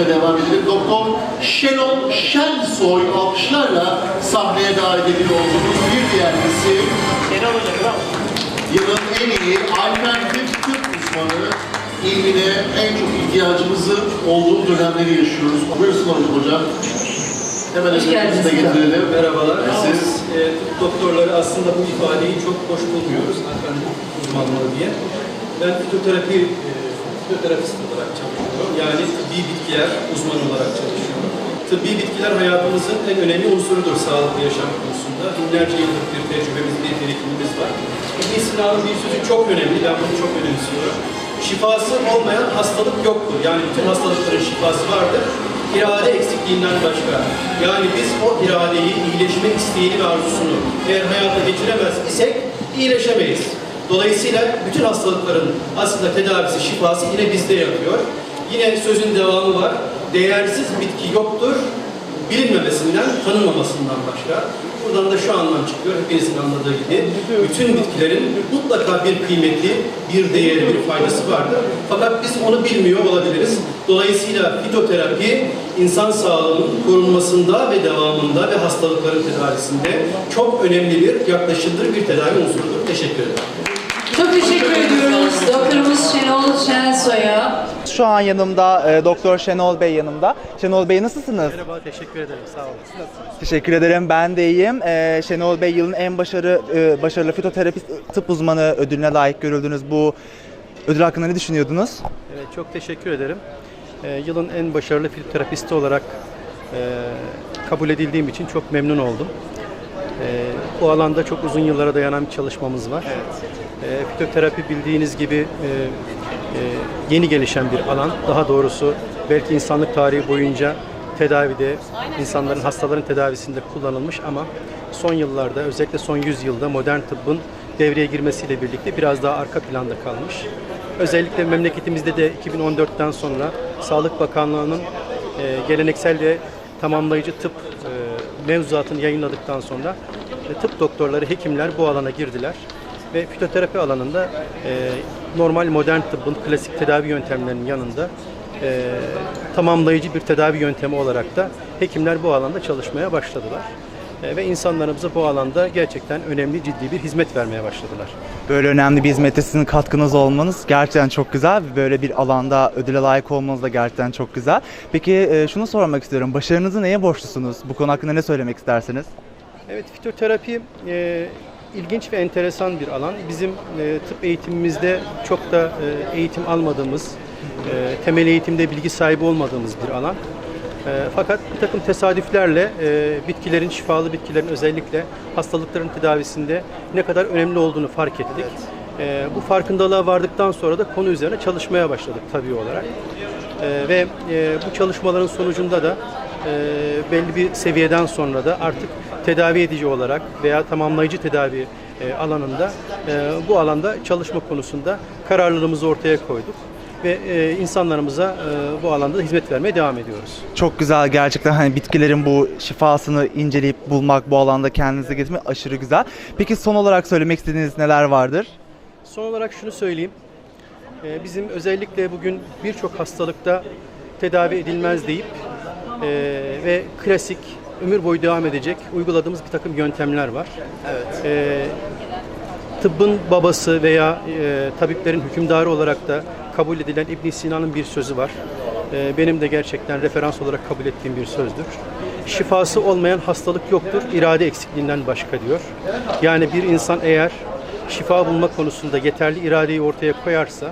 konuşmaya devam edelim. Doktor Şenol Şensoy alkışlarla sahneye davet ediyor olduğumuz bir diğer isim. Yılın en iyi alternatif tıp uzmanı ilmine en çok ihtiyacımızın olduğu dönemleri yaşıyoruz. Buyursunlar hocam. Hemen Hoş ellerimizi de geldiniz. getirelim. Merhabalar. Siz e, tıp doktorları aslında bu ifadeyi çok hoş bulmuyoruz. Alternatif uzmanlığı diye. Ben fitoterapi, e, fitoterapist olarak çalışıyorum. Yani tıbbi bitkiler uzmanı olarak çalışıyorum. Tıbbi bitkiler hayatımızın en önemli unsurudur sağlıklı yaşam konusunda. Binlerce yıllık bir tecrübemiz, bir birikimimiz var. İbn Sina'nın bir sözü çok önemli. Ben bunu çok önemsiyorum. Şifası olmayan hastalık yoktur. Yani bütün hastalıkların şifası vardır irade eksikliğinden başka. Yani biz o iradeyi, iyileşme isteğini ve arzusunu eğer hayata geçiremez isek iyileşemeyiz. Dolayısıyla bütün hastalıkların aslında tedavisi, şifası yine bizde yatıyor. Yine sözün devamı var. Değersiz bitki yoktur, bilinmemesinden, tanınmamasından başka. Buradan da şu anlam çıkıyor, hepinizin anladığı gibi. Bütün bitkilerin mutlaka bir kıymeti, bir değeri, bir faydası vardır. Fakat biz onu bilmiyor olabiliriz. Dolayısıyla fitoterapi, insan sağlığının korunmasında ve devamında ve hastalıkların tedavisinde çok önemli bir, yaklaşılır bir tedavi unsurudur. Teşekkür ederim. Çok teşekkür ediyoruz doktorumuz Şenol Şensoy'a. Şu an yanımda e, Doktor Şenol Bey yanımda. Şenol Bey nasılsınız? Merhaba, teşekkür ederim. Sağ olun. Siz nasılsınız? Teşekkür ederim. Ben de iyiyim. E, Şenol Bey yılın en başarı e, başarılı fitoterapist tıp uzmanı ödülüne layık görüldünüz. Bu ödül hakkında ne düşünüyordunuz? Evet, çok teşekkür ederim. Ee, yılın en başarılı fitoterapisti olarak e, kabul edildiğim için çok memnun oldum. Ee, bu alanda çok uzun yıllara dayanan bir çalışmamız var. Ee, fitoterapi bildiğiniz gibi e, e, yeni gelişen bir alan. Daha doğrusu belki insanlık tarihi boyunca tedavide, insanların hastaların tedavisinde kullanılmış ama son yıllarda özellikle son 100 yılda modern tıbbın devreye girmesiyle birlikte biraz daha arka planda kalmış. Özellikle memleketimizde de 2014'ten sonra Sağlık Bakanlığı'nın e, geleneksel ve tamamlayıcı tıp e, mevzuatını yayınladıktan sonra e, tıp doktorları, hekimler bu alana girdiler ve fitoterapi alanında e, normal modern tıbbın klasik tedavi yöntemlerinin yanında e, tamamlayıcı bir tedavi yöntemi olarak da hekimler bu alanda çalışmaya başladılar. E, ve insanlarımıza bu alanda gerçekten önemli, ciddi bir hizmet vermeye başladılar. Böyle önemli bir hizmete sizin katkınız olmanız gerçekten çok güzel. Böyle bir alanda ödüle layık olmanız da gerçekten çok güzel. Peki e, şunu sormak istiyorum. Başarınızı neye borçlusunuz? Bu konu hakkında ne söylemek istersiniz? Evet, fitoterapi e, ilginç ve enteresan bir alan. Bizim e, tıp eğitimimizde çok da e, eğitim almadığımız, e, temel eğitimde bilgi sahibi olmadığımız bir alan. E, fakat bir takım tesadüflerle e, bitkilerin, şifalı bitkilerin özellikle hastalıkların tedavisinde ne kadar önemli olduğunu fark ettik. E, bu farkındalığa vardıktan sonra da konu üzerine çalışmaya başladık tabii olarak. E, ve e, bu çalışmaların sonucunda da e, belli bir seviyeden sonra da artık tedavi edici olarak veya tamamlayıcı tedavi e, alanında e, bu alanda çalışma konusunda kararlılığımızı ortaya koyduk ve e, insanlarımıza e, bu alanda da hizmet vermeye devam ediyoruz. Çok güzel gerçekten hani bitkilerin bu şifasını inceleyip bulmak, bu alanda kendinize getirmek aşırı güzel. Peki son olarak söylemek istediğiniz neler vardır? Son olarak şunu söyleyeyim. Ee, Bizim özellikle bugün birçok hastalıkta tedavi edilmez deyip e, ve klasik ömür boyu devam edecek uyguladığımız bir takım yöntemler var. Evet. tıbbın babası veya e, tabiplerin hükümdarı olarak da kabul edilen İbn Sina'nın bir sözü var. E, benim de gerçekten referans olarak kabul ettiğim bir sözdür. Şifası olmayan hastalık yoktur, irade eksikliğinden başka diyor. Yani bir insan eğer şifa bulma konusunda yeterli iradeyi ortaya koyarsa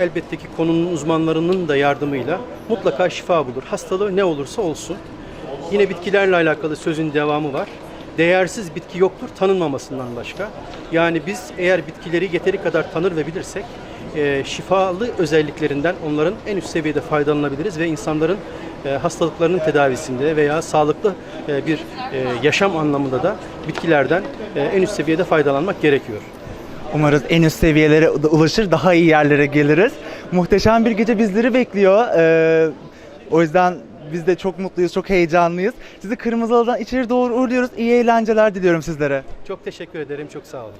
elbette ki konunun uzmanlarının da yardımıyla mutlaka şifa bulur. Hastalığı ne olursa olsun. Yine bitkilerle alakalı sözün devamı var. Değersiz bitki yoktur tanınmamasından başka. Yani biz eğer bitkileri yeteri kadar tanır ve bilirsek e, şifalı özelliklerinden onların en üst seviyede faydalanabiliriz ve insanların e, hastalıklarının tedavisinde veya sağlıklı e, bir e, yaşam anlamında da bitkilerden e, en üst seviyede faydalanmak gerekiyor. Umarız en üst seviyelere ulaşır, daha iyi yerlere geliriz. Muhteşem bir gece bizleri bekliyor. Ee, o yüzden biz de çok mutluyuz, çok heyecanlıyız. Sizi Kırmızı Halı'dan içeri doğru uğurluyoruz. İyi eğlenceler diliyorum sizlere. Çok teşekkür ederim, çok sağ olun.